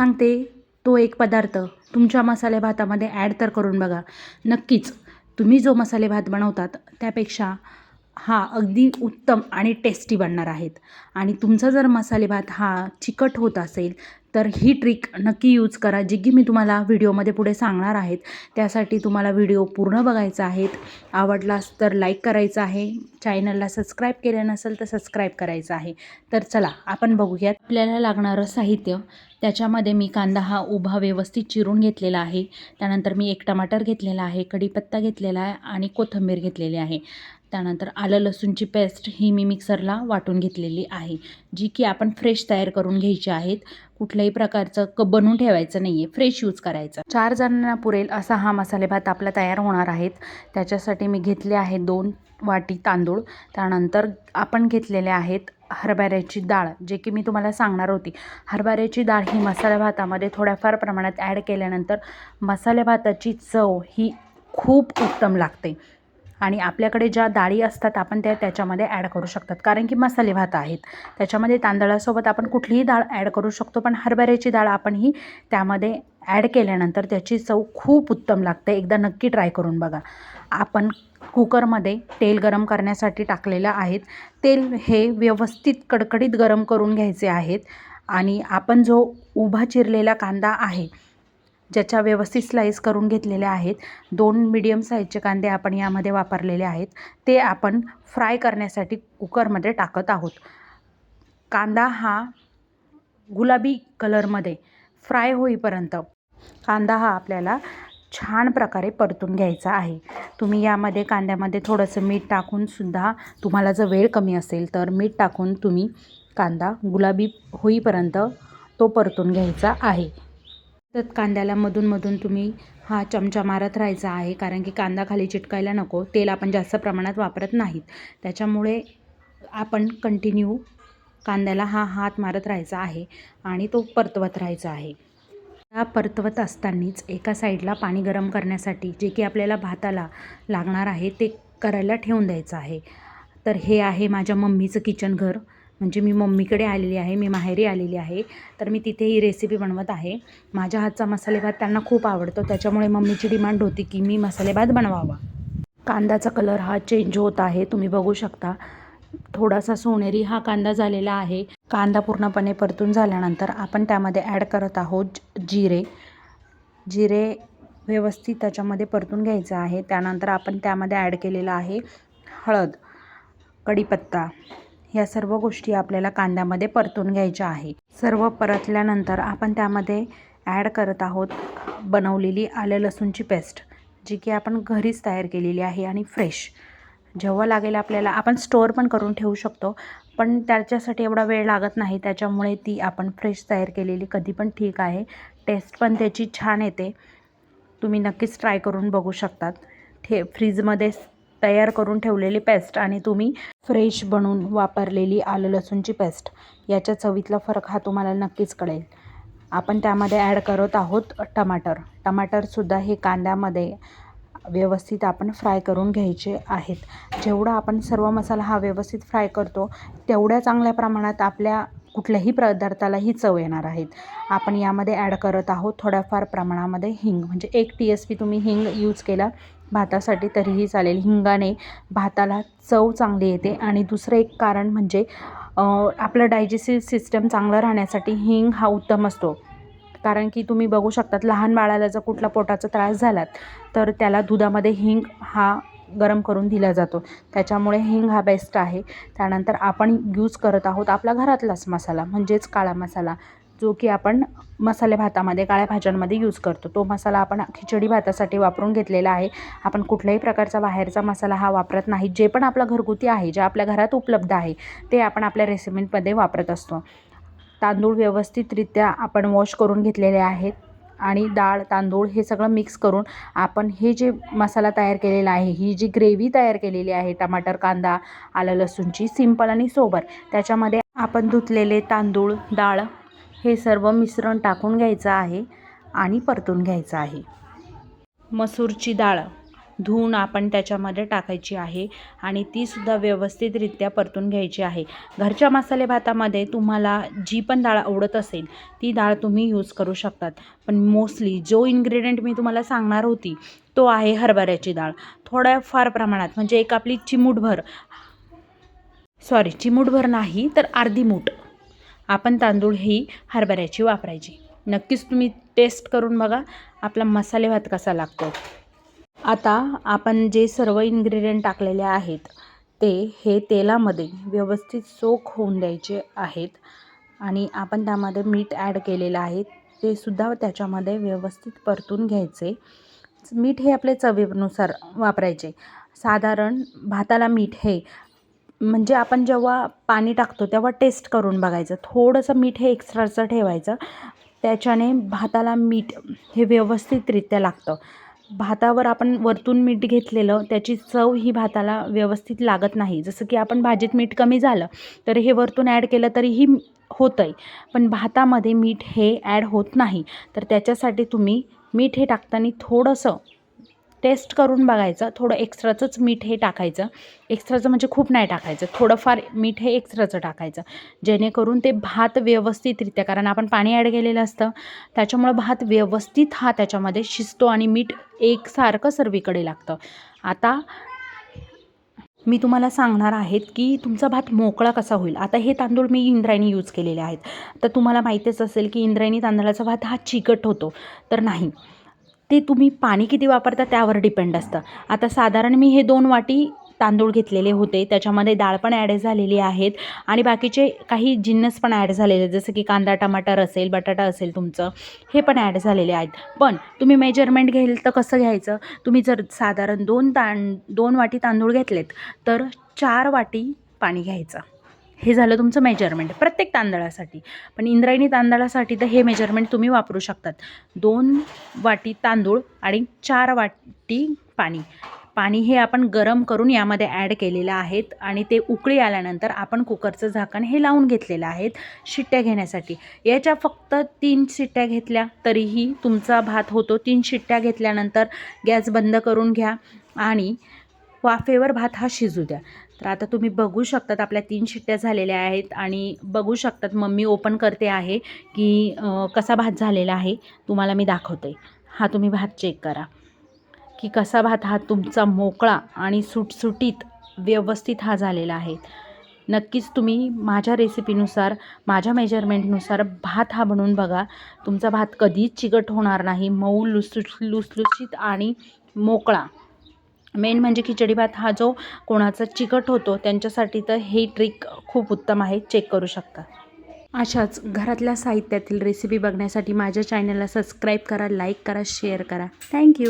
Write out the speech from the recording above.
सांगते तो एक पदार्थ तुमच्या मसाले भातामध्ये ॲड तर करून बघा. नक्कीच तुम्ही जो मसाले भात बनवतात त्यापेक्षा हा अगदी उत्तम आणि टेस्टी बनणार आहेत. आणि तुमचा जर मसाले भात हा चिकट होत असेल तर ही ट्रिक नक्की यूज करा जी की मी तुम्हाला व्हिडिओमध्ये पुढे सांगणार आहेत. त्यासाठी तुम्हाला व्हिडिओ पूर्ण बघायचा आहेत आवडलास तर लाईक करायचं आहे. चॅनलला सबस्क्राईब केलं नसेल तर सबस्क्राईब करायचं आहे. तर चला आपण बघूयात. आपल्याला लागणारं साहित्य त्याच्यामध्ये मी कांदा हा उभा व्यवस्थित चिरून घेतलेला आहे. त्यानंतर मी एक टमाटर घेतलेला आहे कढीपत्ता घेतलेला आहे आणि कोथिंबीर घेतलेली आहे. त्यानंतर आलं लसूणची पेस्ट ही मी मिक्सरला वाटून घेतलेली आहे जी की आपण फ्रेश तयार करून घ्यायची आहेत. कुठल्याही प्रकारचं क बनवून ठेवायचं नाही आहे फ्रेश यूज करायचं. चार जणांना पुरेल असा हा मसाले भात आपला तयार होणार आहेत. त्याच्यासाठी मी घेतले आहे दोन वाटी तांदूळ. त्यानंतर आपण घेतलेले आहेत हरभऱ्याची डाळ जे की मी तुम्हाला सांगणार होती. हरभऱ्याची डाळ ही मसाल्या भातामध्ये थोड्याफार प्रमाणात ॲड केल्यानंतर मसाले भाताची चव ही खूप उत्तम लागते. आणि आपल्याकडे ज्या डाळी असतात आपण त्या त्याच्यामध्ये ॲड करू शकतात. कारण की मसाले भात आहेत. त्याच्यामध्ये तांदळासोबत आपण कुठलीही डाळ ॲड करू शकतो पण हरभऱ्याची डाळ आपण ही त्यामध्ये ॲड केल्यानंतर त्याची चव खूप उत्तम लागते. एकदा नक्की ट्राय करून बघा. आपण कुकरमध्ये तेल गरम करण्यासाठी टाकलेलं आहेत. तेल हे व्यवस्थित कडकडीत गरम करून घ्यायचे आहेत. आणि आपण जो उभा चिरलेला कांदा आहे ज्याच्या व्यवस्थित स्लाईस करून घेतलेल्या आहेत. दोन मिडियम साईजचे कांदे आपण यामध्ये वापरलेले आहेत. ते आपण फ्राय करण्यासाठी कुकरमध्ये टाकत आहोत. कांदा हा गुलाबी कलरमध्ये फ्राय होईपर्यंत कांदा हा आपल्याला छान प्रकारे परतून घ्यायचा आहे. तुम्ही यामध्ये कांद्यामध्ये थोडंसं मीठ टाकूनसुद्धा तुम्हाला जर वेळ कमी असेल तर मीठ टाकून तुम्ही कांदा गुलाबी होईपर्यंत तो परतून घ्यायचा आहे. तर कांद्याला मधून मधून तुम्ही हा चमचा मारत राहायचा आहे. कारण की कांदा खाली चिटकायला नको. तेल आपण जास्त प्रमाणात वापरत नाहीत. त्याच्यामुळे आपण कंटिन्यू कांद्याला हा हात मारत राहायचा आहे आणि तो परतवत राहायचा आहे. हा परतवत असतानाच एका साईडला पाणी गरम करण्यासाठी जे की आपल्याला भाताला लागणार आहे ते करायला ठेवून द्यायचं आहे. तर हे आहे माझ्या मम्मीचं किचन घर. म्हणजे मी मम्मीकडे आलेली आहे मी माहेरी आलेली आहे तर मी तिथे ही रेसिपी बनवत आहे. माझ्या हातचा मसालेभात त्यांना खूप आवडतो त्याच्यामुळे मम्मीची डिमांड होती की मी मसालेभात बनवावा. कांद्याचा कलर हा चेंज होत आहे तुम्ही बघू शकता. थोडासा सोनेरी हा कांदा झालेला आहे. कांदा पूर्णपणे परतून झाल्यानंतर आपण त्यामध्ये ॲड करत आहोत जिरे. जिरे व्यवस्थित त्याच्यामध्ये परतून घ्यायचं आहे. त्यानंतर आपण त्यामध्ये ॲड केलेलं आहे हळद कढीपत्ता. ह्या सर्व गोष्टी आपल्याला कांद्यामध्ये परतून घ्यायच्या आहे. सर्व परतल्यानंतर आपण त्यामध्ये ॲड करत आहोत बनवलेली आलं लसूणची पेस्ट जी की आपण घरीच तयार केलेली आहे आणि फ्रेश जेव्हा लागेल आपल्याला आपण स्टोअर पण करून ठेवू शकतो पण त्याच्यासाठी एवढा वेळ लागत नाही त्याच्यामुळे ती आपण फ्रेश तयार केलेली कधी पण ठीक आहे. टेस्ट पण त्याची छान येते. तुम्ही नक्कीच ट्राय करून बघू शकतात. ठे फ्रीजमध्ये तयार करून ठेवलेली पेस्ट आणि तुम्ही फ्रेश बनवून वापरलेली आलं लसूणची पेस्ट. याच्या चवीतला फरक हा तुम्हाला नक्कीच कळेल. आपण त्यामध्ये ॲड करत आहोत टमाटर. टमाटरसुद्धा हे कांद्यामध्ये व्यवस्थित आपण फ्राय करून घ्यायचे आहेत. जेवढा आपण सर्व मसाला हा व्यवस्थित फ्राय करतो तेवढ्या चांगल्या प्रमाणात आपल्या कुठल्याही पदार्थाला ही चव येणार आहेत. आपण यामध्ये ॲड करत आहोत थोड्याफार प्रमाणामध्ये हिंग. म्हणजे एक टी एस पी तुम्ही हिंग यूज केला भातासाठी तरीही चालेल. हिंगाने भाताला चव चांगली येते. आणि दुसरं एक कारण म्हणजे आपलं डायजेस्टिव्ह सिस्टम चांगलं राहण्यासाठी हिंग हा उत्तम असतो. कारण की तुम्ही बघू शकतात लहान बाळाला जर कुठला पोटाचा त्रास झालात तर त्याला दुधामध्ये हिंग हा गरम करून दिला जातो. त्याच्यामुळे हिंग हा बेस्ट आहे. त्यानंतर आपण यूज करत आहोत आपला घरातलाच मसाला म्हणजेच काळा मसाला. जो की आपण मसाले भातामध्ये काळ्या भाज्यांमध्ये यूज करतो. तो मसाला आपण खिचडी भातासाठी वापरून घेतलेला आहे. आपण कुठल्याही प्रकारचा बाहेरचा मसाला हा वापरत नाही. जे पण आपलं घरगुती आहे जे आपल्या घरात उपलब्ध आहे ते आपण आपल्या रेसिपीमध्ये वापरत असतो. तांदूळ व्यवस्थितरित्या आपण वॉश करून घेतलेले आहेत आणि डाळ तांदूळ हे सगळं मिक्स करून आपण हे जे मसाला तयार केलेला आहे ही जी ग्रेव्ही तयार केलेली आहे टमाटर कांदा आलं लसूणची सिंपल आणि सोबर त्याच्यामध्ये आपण धुतलेले तांदूळ डाळ हे सर्व मिश्रण टाकून घ्यायचं आहे आणि परतून घ्यायचं आहे. मसूरची डाळ धुवून आपण त्याच्यामध्ये टाकायची आहे आणि तीसुद्धा व्यवस्थितरित्या परतून घ्यायची आहे. घरच्या मसाले भातामध्ये तुम्हाला जी पण डाळ आवडत असेल ती डाळ तुम्ही यूज करू शकतात. पण मोस्टली जो इन्ग्रेडियंट मी तुम्हाला सांगणार होती तो आहे हरभऱ्याची डाळ. थोड्या फार प्रमाणात म्हणजे एक आपली चिमूटभर. सॉरी चिमूटभर नाही तर अर्धी मूठ. आपण तांदूळ ही हरभऱ्याची वापरायची. नक्कीच तुम्ही टेस्ट करून बघा आपला मसाले भात कसा लागतो. आता आपण जे सर्व इन्ग्रेडियंट टाकलेले आहेत ते हे तेलामध्ये व्यवस्थित सोक होऊन द्यायचे आहेत. आणि आपण त्यामध्ये मीठ ॲड केलेलं आहे ते सुद्धा त्याच्यामध्ये व्यवस्थित परतून घ्यायचे. मीठ हे आपले चवीनुसार वापरायचे. साधारण भाताला मीठ हे म्हणजे आपण जेव्हा पाणी टाकतो तेव्हा टेस्ट करून बघायचं. थोडंसं मीठ हे एक्स्ट्राचं ठेवायचं. त्याच्याने भाताला मीठ हे व्यवस्थितरित्या लागतं. भातावर आपण वरतून मीठ घेतलेलं त्याची चव ही भाताला व्यवस्थित लागत नाही. जसं की आपण भाजीत मीठ कमी झालं तर हे वरतून ॲड केलं तरीही होतं आहे पण भातामध्ये मीठ हे ॲड होत नाही. तर त्याच्यासाठी तुम्ही मीठ हे टाकताना थोडंसं टेस्ट करून बघायचं थोडं एक्स्ट्राचंच मीठ हे टाकायचं. एक्स्ट्राचं म्हणजे खूप नाही टाकायचं थोडंफार मीठ हे एक्स्ट्राचं टाकायचं. जेणेकरून ते भात व्यवस्थितरित्या कारण आपण पाणी ॲड केलेलं असतं त्याच्यामुळं भात व्यवस्थित हा त्याच्यामध्ये शिजतो आणि मीठ एकसारखं सर्वीकडे लागतं. आता मी तुम्हाला सांगणार आहेत की तुमचा भात मोकळा कसा होईल. आता हे तांदूळ मी इंद्रायणी यूज केलेले आहेत. तर तुम्हाला माहीतच असेल की इंद्रायणी तांदळाचा भात हा चिकट होतो. तर नाही. ते तुम्ही पाणी किती वापरता त्यावर डिपेंड असतं. आता साधारण मी हे दोन वाटी तांदूळ घेतलेले होते. त्याच्यामध्ये डाळ पण ॲड झालेली आहेत. आणि बाकीचे काही जिन्नस पण ॲड झालेले आहेत. जसं की कांदा टमाटर असेल बटाटा असेल तुमचं हे पण ॲड झालेले आहेत. पण तुम्ही मेजरमेंट घेईल तर कसं घ्यायचं? तुम्ही जर साधारण दोन तां दोन वाटी तांदूळ घेतलेत तर चार वाटी पाणी घ्यायचं. हे झालं तुमचं मेजरमेंट प्रत्येक तांदळासाठी. पण इंद्रायणी तांदळासाठी तर हे मेजरमेंट तुम्ही वापरू शकतात. दोन वाटी तांदूळ आणि चार वाटी पाणी. पाणी हे आपण गरम करून यामध्ये ॲड केलेलं आहेत आणि ते उकळी आल्यानंतर आपण कुकरचं झाकण हे लावून घेतलेलं आहेत शिट्ट्या घेण्यासाठी. याच्या फक्त तीन शिट्ट्या घेतल्या तरीही तुमचा भात होतो. तीन शिट्ट्या घेतल्यानंतर गॅस बंद करून घ्या आणि वाफेवर भात हा शिजू द्या. तर आता तुम्ही बघू शकतात आपल्या तीन शिट्ट्या झालेल्या आहेत आणि बघू शकतात मम्मी ओपन करते आहे की कसा भात झालेला आहे. तुम्हाला मी दाखवते. हा तुम्ही भात चेक करा. की कसा भात हा तुमचा मोकळा आणि सुटसुटीत व्यवस्थित हा झालेला आहे. नक्कीच तुम्ही माझ्या रेसिपीनुसार माझ्या मेजरमेंटनुसार भात हा बनवून बघा. तुमचा भात कधीच चिकट होणार नाही. मऊ लुसलुस लुसलुसीत आणि मोकळा. मेन म्हणजे खिचडी भात हा जो कोणाचा चिकट होतो त्यांच्यासाठी तर हे ट्रिक खूप उत्तम आहे. चेक करू शकता. अशाच घरातल्या साहित्यातील रेसिपी बघण्यासाठी माझ्या चॅनलला सबस्क्राईब करा लाईक करा शेअर करा. थँक्यू